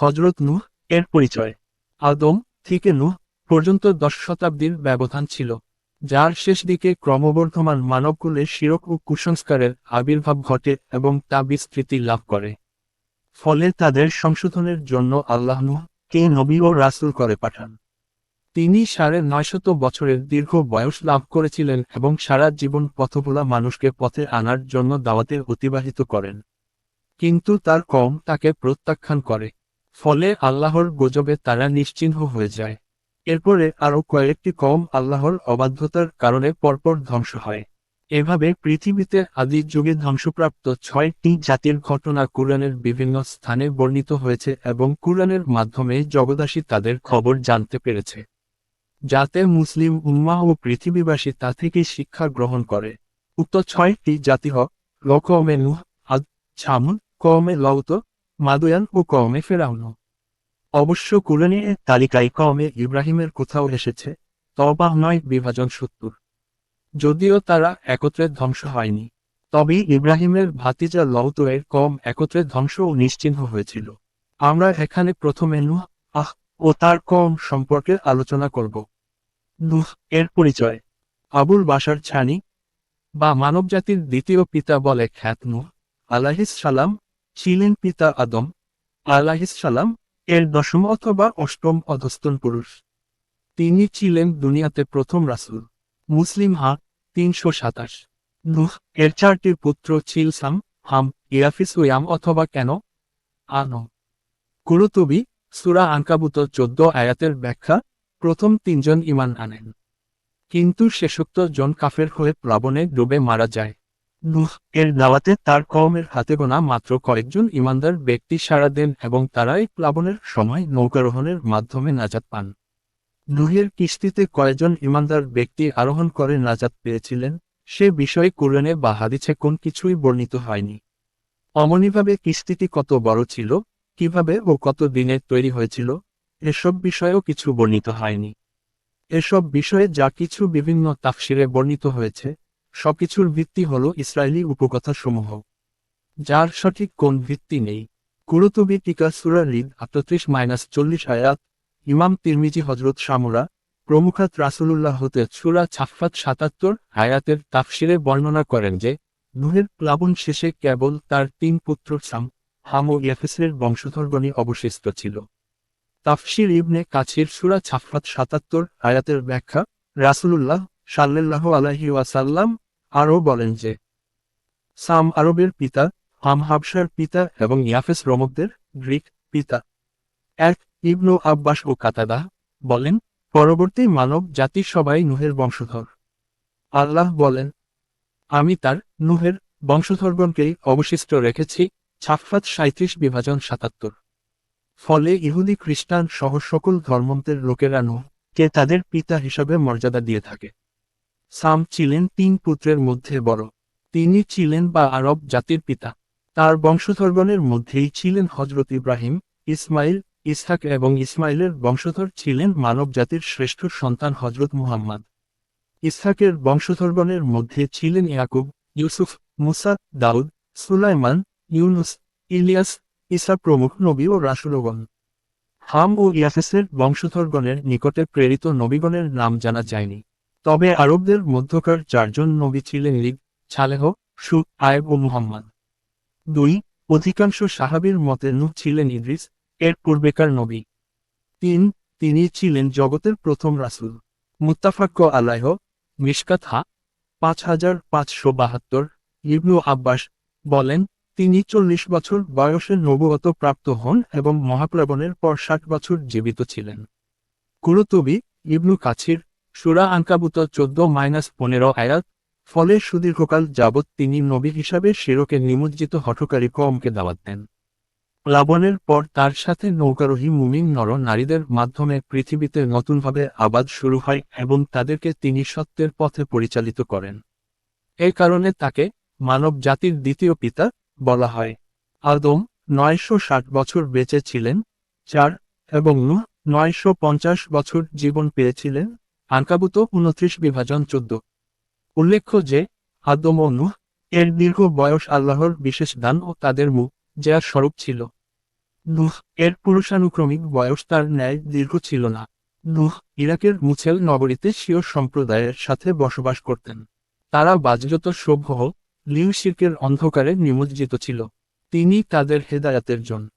হজরত নূহ এর পরিচয়। আদম থেকে নুহ পর্যন্ত দশ শতাব্দীর ব্যবধান ছিল, যার শেষ দিকে ক্রমবর্ধমান মানবকুলে শিরক ও কুসংস্কারের আবির্ভাব ঘটে এবং তা বিস্তৃতি লাভ করে। ফলে তাদের সংশোধনের জন্য আল্লাহ নূহ কে নবী ও রাসূল করে পাঠান। তিনি সাড়ে নয়শত বছরের দীর্ঘ বয়স লাভ করেছিলেন এবং সারা জীবন পথভোলা মানুষকে পথে আনার জন্য দাওয়াতে অতিবাহিত করেন। কিন্তু তার কম তাকে প্রত্যাখ্যান করে। ফলে আল্লাহর গজবে তারা নিশ্চিহ্ন হয়ে যায়। এরপরে আরও কয়েকটি কম আল্লাহর অবাধ্যতার কারণে পরপর ধ্বংস হয়। এভাবে পৃথিবীতে আদি যুগে ধ্বংসপ্রাপ্ত ছয়টি জাতির ঘটনা কুরআনের বিভিন্ন স্থানে বর্ণিত হয়েছে এবং কুরআনের মাধ্যমে জগদাসী তাদের খবর জানতে পেরেছে। যাতে মুসলিম উম্মাহ ও পৃথিবীবাসী তা থেকে শিক্ষা গ্রহণ করে। উক্ত ছয়টি জাতি হক লকমে নুহ, আদ ছামুন কমে লৌত মাদুয়ান ও কমে ফেরাউন। অবশ্য কুরআনে তালিকায় কমে ইব্রাহিমের কোথাও এসেছে তবা নয়, বিভাজন সত্তর। যদিও তারা একত্রে ধ্বংস হয়নি, তবে ইব্রাহিমের ভাতিজা লৌতয়ের কম একত্রে ধ্বংস ও নিশ্চিহ্ন হয়েছিল। আমরা এখানে প্রথমে নুহ, আহ, ও তার কম সম্পর্কে আলোচনা করব। নুহ এর পরিচয়। আবুল বাসার ছানি বা মানবজাতির দ্বিতীয় পিতা বলে খ্যাত নুহ আলাহিস সালাম ছিলেন পিতা আদম সালাম, এর দশম অথবা অষ্টম অধস্তন পুরুষ। তিনি ছিলেন দুনিয়াতে প্রথম রাসুল, মুসলিম হা, তিনশো সাতাশ। নুহ, এর চারটির পুত্র ছিল সাম, হাম, ইয়াফিস ও ইয়াম অথবা কেন? আনো কুরুতুবি, সুরা আনকাবুত চোদ্দ আয়াতের ব্যাখ্যা, প্রথম তিনজন ইমান আনেন। কিন্তু শেষোক্ত জন কাফের হয়ে প্লাবনে ডুবে মারা যায়। নুহ এর দাওয়াতে তার কওমের হাতে গোনা মাত্র কয়েকজন ইমানদার ব্যক্তি সাড়া দেন এবং তারাই প্লাবনের সময় নৌকারোহণের মাধ্যমে নাজাত পান। নুহের কিস্তিতে কয়েকজন ইমানদার ব্যক্তি আরোহণ করে নাজাত পেয়েছিলেন। সে বিষয়ে কুরআনে বা হাদিছে কোন কিছুই বর্ণিত হয়নি। অমনিভাবে কিস্তিটি কত বড় ছিল, কীভাবে ও কত দিনে তৈরি হয়েছিল, এসব বিষয়েও কিছু বর্ণিত হয়নি। এসব বিষয়ে যা কিছু বিভিন্ন তাফসিরে বর্ণিত হয়েছে সবকিছুর ভিত্তি হল ইসরায়েলি উপকথাসমূহ। যার সঠিক কোন ভিত্তি নেই। কুরুতুবি টিকা সুরা আটত্রিশ মাইনাস চল্লিশ আয়াত, ইমাম তিরমিজি হজরত শামুরা, প্রমুখাত রাসুলুল্লাহ হতে সুরা ছাফাত সাতাত্তর আয়াতের তাফসিরে বর্ণনা করেন যে, নুহের প্লাবন শেষে কেবল তার তিন পুত্র সাম হাম ও ইয়াফেসের বংশধরগণই অবশিষ্ট ছিল। তাফসির ইবনে কাছির সুরা ছাফাত সাতাত্তর আয়াতের ব্যাখ্যা, রাসুলুল্লাহ সাল্লাহ আলাহি ওয়াসাল্লাম আরও বলেন যে, সাম আরবের পিতা, হাম হাবসার পিতা এবং ইয়াফেস রমকদের গ্রিক পিতা। এক, ইবনু আব্বাস ও কাতাদা বলেন, পরবর্তী মানব জাতির সবাই নুহের বংশধর। আল্লাহ বলেন, আমি তার নুহের বংশধরগণকেই অবশিষ্ট রেখেছি ছাফাত সাঁত্রিশ বিভাজন সাতাত্তর। ফলে ইহুদি খ্রিস্টান সহ সকল ধর্মন্তের লোকেরা নুহ কে তাদের পিতা হিসাবে মর্যাদা দিয়ে থাকে। সাম ছিলেন তিন পুত্রের মধ্যে বড়। তিনি ছিলেন বা আরব জাতির পিতা। তার বংশধরগণের মধ্যেই ছিলেন হজরত ইব্রাহিম ইসমাইল ইসহাক এবং ইসমাইলের বংশধর ছিলেন মানব জাতির শ্রেষ্ঠ সন্তান হজরত মুহাম্মদ। ইসহাকের বংশধরগণের মধ্যে ছিলেন ইয়াকুব, ইউসুফ, মুসা, দাউদ, সুলাইমান, ইউনুস, ইলিয়াস ইসা প্রমুখ নবী ও রাসুলগণ। হাম ও ইয়াফেসের বংশধরগণের নিকটে প্রেরিত নবীগণের নাম জানা যায়নি। তবে আরবদের মধ্যকার চারজন নবী ছিলেন লিগ ছালেহ সু আয়েব ও মুহাম্মদ। দুই, অধিকাংশ সাহাবীর মতে নূহ ছিলেন ইদ্রিস, এর পূর্বেকার নবী। তিন, তিনি ছিলেন জগতের প্রথম রাসূল। মুত্তাফাক্ক আলাইহ, মিশকাত হা, পাঁচ হাজার পাঁচশো বাহাত্তর, ইবনু আব্বাস বলেন, তিনি চল্লিশ বছর বয়সে নবগত প্রাপ্ত হন এবং মহাপ্লাবনের পর ষাট বছর জীবিত ছিলেন। কুরুতবি, ইবনু কাছির সুরা আনকাবুত চোদ্দ মাইনাস পনেরো আয়াত, ফলে সুদীর্ঘকাল যাবৎ তিনি নবী হিসাবে শিরকে নিমজ্জিত হঠকারী কমকে দাওয়াত দেন। লাবণের পর তার সাথে নৌকারোহী মুমিন নর নারীদের মাধ্যমে পৃথিবীতে নতুনভাবে আবাদ শুরু হয় এবং তাদেরকে তিনি সত্যের পথে পরিচালিত করেন। এই কারণে তাকে মানব জাতির দ্বিতীয় পিতা বলা হয়। আদম নয়শো ষাট বছর বেঁচে ছিলেন, চার এবং নয়শো পঞ্চাশ বছর জীবন পেয়েছিলেন। আনকাবুত উনত্রিশ বিভাজন চোদ্দ। উল্লেখ্য যে, আদম ও নুহ এর দীর্ঘ বয়স আল্লাহর বিশেষ দান ও তাদের মুখ যার স্বরূপ ছিল। নুহ এর পুরুষানুক্রমিক বয়স তার ন্যায় দীর্ঘ ছিল না। নুহ ইরাকের মুছেল নগরীতে শিও সম্প্রদায়ের সাথে বসবাস করতেন। তারা বাজযত সভ্য লিউ শির্কের অন্ধকারে নিমজ্জিত ছিল। তিনি তাদের হেদায়াতের জন।